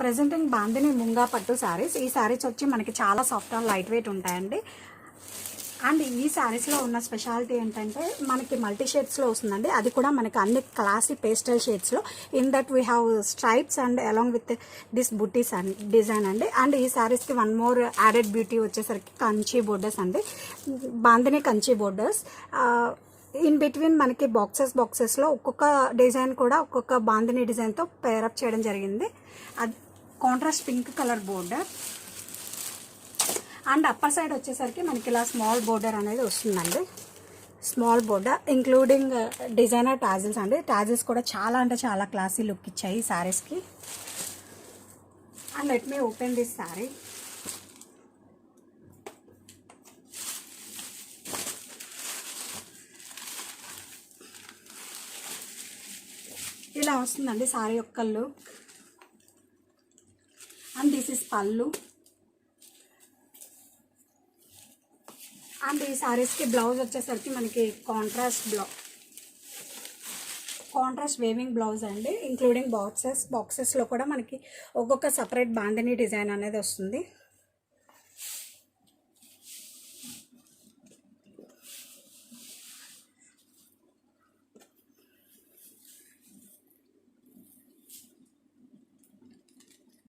Presenting bandhani munga పట్టు శారీస్. ఈ శారీస్ వచ్చి మనకి చాలా సాఫ్ట్ అండ్ లైట్ వెయిట్ ఉంటాయండి. అండ్ ఈ శారీస్లో ఉన్న స్పెషాలిటీ ఏంటంటే మనకి మల్టీ షేడ్స్లో వస్తుందండి. అది కూడా మనకి అన్ని classy pastel షేడ్స్లో in that we have stripes and along with this butis and design అండి. అండ్ ఈ శారీస్కి వన్ మోర్ యాడెడ్ బ్యూటీ వచ్చేసరికి కంచి బోర్డర్స్ అండి. Bandhini Kanchi borders. In between మనకి బాక్సెస్ బాక్సెస్లో ఒక్కొక్క డిజైన్ కూడా ఒక్కొక్క బాందిని డిజైన్తో పేరప్ చేయడం జరిగింది. అది contrast pink colour border and upper side వచ్చేసరికి మనకి ఇలా స్మాల్ బోర్డర్ అనేది వస్తుందండి. Small border including designer tassels అండి. టాజిల్స్ కూడా చాలా అంటే చాలా క్లాసీ లుక్ ఇచ్చాయి ఈ శారీస్కి and let me open this sari ఇలా వస్తుందండి శారీ యొక్క look and this is pallu and ఈ శారీస్కి బ్లౌజ్ వచ్చేసరికి మనకి కాంట్రాస్ట్ బ్లౌ కాంట్రాస్ట్ వేవింగ్ బ్లౌజ్ అండి. ఇంక్లూడింగ్ బాక్సెస్ బాక్సెస్లో కూడా మనకి ఒక్కొక్క సపరేట్ బాందిని డిజైన్ అనేది వస్తుంది.